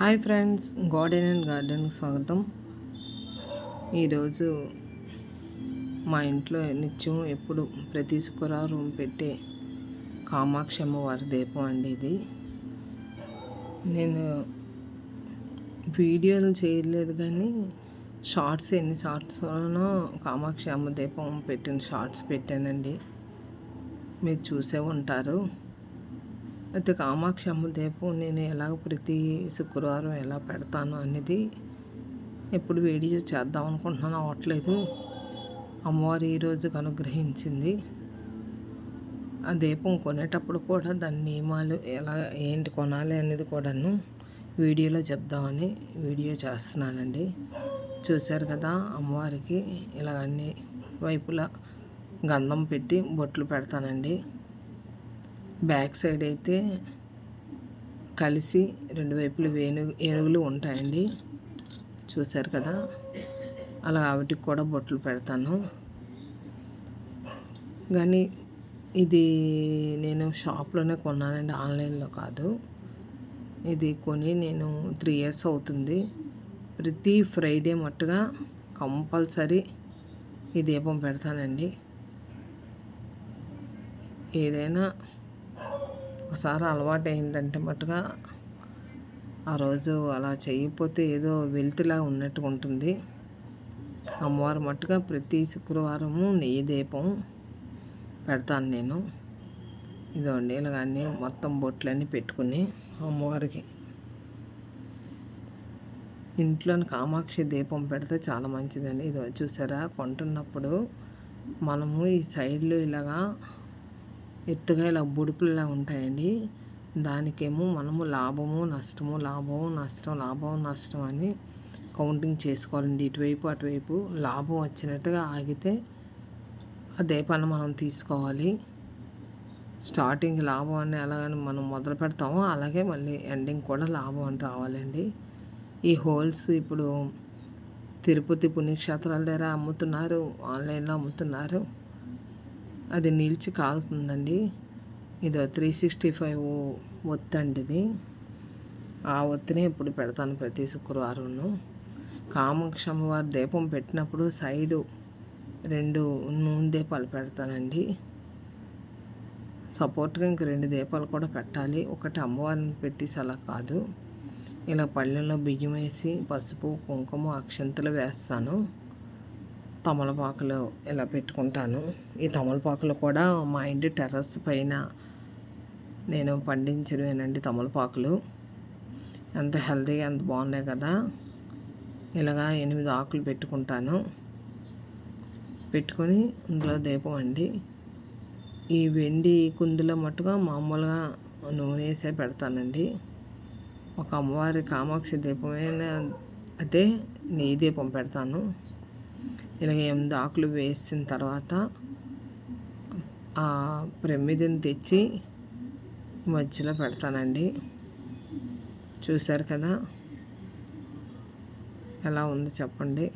Hi friends garden and గార్డెన్కి స్వాగతం. ఈరోజు మా ఇంట్లో నిత్యం ఎప్పుడు ప్రతి శుక్రవారం పెట్టే కామాక్షి అమ్మవారి దీపం అండి ఇది. నేను వీడియోలు చేయలేదు కానీ షార్ట్స్ ఎన్ని షార్ట్స్లోనో కామాక్షి అమ్మ దీపం పెట్టిన షార్ట్స్ పెట్టానండి. మీరు చూసే ఉంటారు. అయితే కామాక్షి అమ్మ దీపం నేను ఎలాగ ప్రతి శుక్రవారం ఎలా పెడతాను అనేది ఎప్పుడు వీడియో చేద్దాం అనుకుంటున్నాను. అవ్వట్లేదు అమ్మవారు ఈరోజు అనుగ్రహించింది. ఆ దీపం కొనేటప్పుడు కూడా దాని నియమాలు ఎలా ఏంటి కొనాలి అనేది కూడాను వీడియోలో చెప్దామని వీడియో చేస్తున్నానండి. చూశారు కదా అమ్మవారికి ఇలాగ అన్ని వైపులా గంధం పెట్టి బొట్లు పెడతానండి. బ్యాక్ సైడ్ అయితే కలిసి రెండు వైపులు వేణు ఏనుగులు ఉంటాయండి. చూశారు కదా? అలా వాటికి కూడా బొట్లు పెడతాను. కానీ ఇది నేను షాప్లోనే కొన్నానండి. ఆన్లైన్లో కాదు. ఇది కొని నేను త్రీ ఇయర్స్ అవుతుంది. ప్రతి ఫ్రైడే మట్టుగా కంపల్సరీ ఈ దీపం పెడతానండి. ఏదైనా ఒకసారి అలవాటు అయిందంటే మటుగా ఆ రోజు అలా చేయకపోతే ఏదో వెళ్తులా ఉన్నట్టు ఉంటుంది. అమ్మవారు మట్టుగా ప్రతి శుక్రవారము నెయ్యి దీపం పెడతాను నేను. ఇదండి ఇలాగన్నీ మొత్తం బొట్లన్నీ పెట్టుకుని అమ్మవారికి ఇంట్లోని కామాక్షి దీపం పెడితే చాలా మంచిదండి. ఇది చూసారా కొంటున్నప్పుడు మనము ఈ సైడ్లో ఇలాగా ఎత్తుగా ఇలా బుడుపుల్లా ఉంటాయండి. దానికేమో మనము లాభము నష్టము లాభము నష్టం లాభం నష్టం అని కౌంటింగ్ చేసుకోవాలండి. ఇటువైపు అటువైపు లాభం వచ్చినట్టుగా ఆగితే ఆ దీపాన్ని మనం తీసుకోవాలి. స్టార్టింగ్ లాభం అని ఎలాగని మనం మొదలు పెడతామో అలాగే మళ్ళీ ఎండింగ్ కూడా లాభం అని రావాలండి. ఈ హోల్స్ ఇప్పుడు తిరుపతి పుణ్యక్షేత్రాల దగ్గర అమ్ముతున్నారు ఆన్లైన్లో అమ్ముతున్నారు. అది నిలిచి కాలుతుందండి. ఇది త్రీ సిక్స్టీ ఫైవ్ ఒత్తి అండి ఇది ఆ ఒత్తిని ఇప్పుడు పెడతాను ప్రతి శుక్రవారం కామాక్ష అమ్మవారి దీపం పెట్టినప్పుడు సైడు రెండు నూనె దీపాలు పెడతానండి. సపోర్ట్గా ఇంక రెండు దీపాలు కూడా పెట్టాలి. ఒకటి అమ్మవారిని పెట్టేసి అలా కాదు. ఇలా పళ్ళెంలో బియ్యం వేసి పసుపు కుంకుమ అక్షంతలు వేస్తాను. తమలపాకులు ఇలా పెట్టుకుంటాను. ఈ తమలపాకులు కూడా మా ఇంటి టెర్రస్ పైన నేను పండించినవేనండి తమలపాకులు. ఎంత హెల్తీగా ఎంత బాగున్నాయి కదా. ఇలాగా ఎనిమిది ఆకులు పెట్టుకుంటాను. పెట్టుకొని ఇందులో దీపం అండి. ఈ వెండి కుందులో మట్టుగా మామూలుగా నూనె వేసే పెడతానండి. ఒక అమ్మవారి కామాక్షి దీపమైన అదే నెయ్యి దీపం పెడతాను. ఇలాగ ఎనిమిది ఆకులు వేసిన తర్వాత ఆ ప్రమిదిని తెచ్చి మధ్యలో పెడతానండి. చూశారు కదా? ఎలా ఉంది చెప్పండి?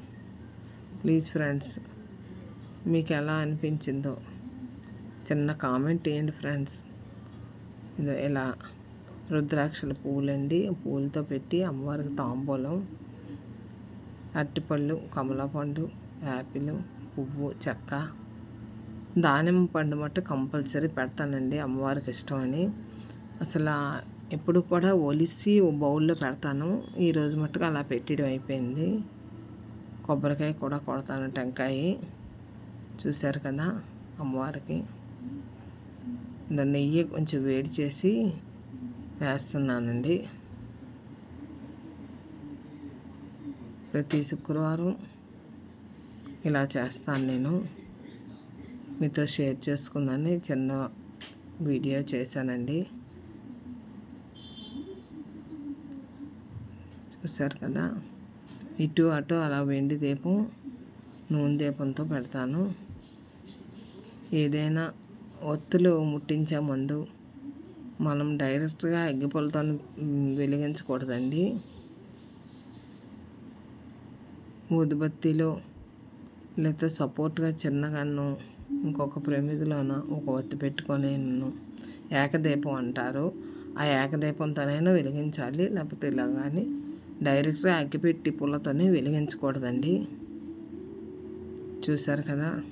ప్లీజ్ ఫ్రెండ్స్ మీకు ఎలా అనిపించిందో చిన్న కామెంట్ ఏంటి ఫ్రెండ్స్. ఇదో ఇలా రుద్రాక్షల పూలండి. పూలతో పెట్టి అమ్మవారికి తాంబూలం అరటిపళ్ళు కమలాపండు యాపిల్ పువ్వు చెక్క. దానిమ్మ పండు మట్టు కంపల్సరీ పెడతానండి అమ్మవారికి ఇష్టమని. అసలు ఎప్పుడు కూడా ఒలిసి ఓ బౌల్లో పెడతాను. ఈరోజు మట్టుకు అలా పెట్టడం అయిపోయింది. కొబ్బరికాయ కూడా కొడతాను టెంకాయ. చూశారు కదా అమ్మవారికి. నెయ్యి కొంచెం వేడి చేసి వేస్తున్నానండి. ప్రతి శుక్రవారం ఇలా చేస్తాను నేను. మీతో షేర్ చేసుకుందని చిన్న వీడియో చేశానండి. చూసారు కదా? ఇటు అటు అలా వెండి దీపం నూనె దీపంతో పెడతాను. ఏదైనా ఒత్తులు ముట్టించే ముందు మనం డైరెక్ట్గా అగ్గిపొలతో వెలిగించకూడదండి. ఊదుబత్తీలో లేకపోతే సపోర్ట్గా చిన్నగాను ఇంకొక ప్రమిదిలోన ఒక ఒత్తి పెట్టుకొని నన్ను ఏకదీపం అంటారు. ఆ ఏకదీపంతోనైనా వెలిగించాలి లేకపోతే ఇలా కానీ డైరెక్ట్గా అగ్గిపెట్టి పుల్లతోనే వెలిగించకూడదండి. చూశారు కదా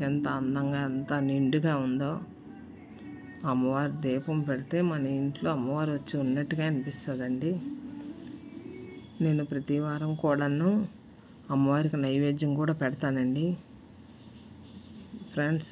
ఎంత అందంగా ఎంత నిండుగా ఉందో. అమ్మవారి దీపం పెడితే మన ఇంట్లో అమ్మవారు వచ్చి ఉన్నట్టుగా అనిపిస్తుందండి. నేను ప్రతి వారం కూడాను అమ్మవారికి నైవేద్యం కూడా పెడతానండి. ఫ్రెండ్స్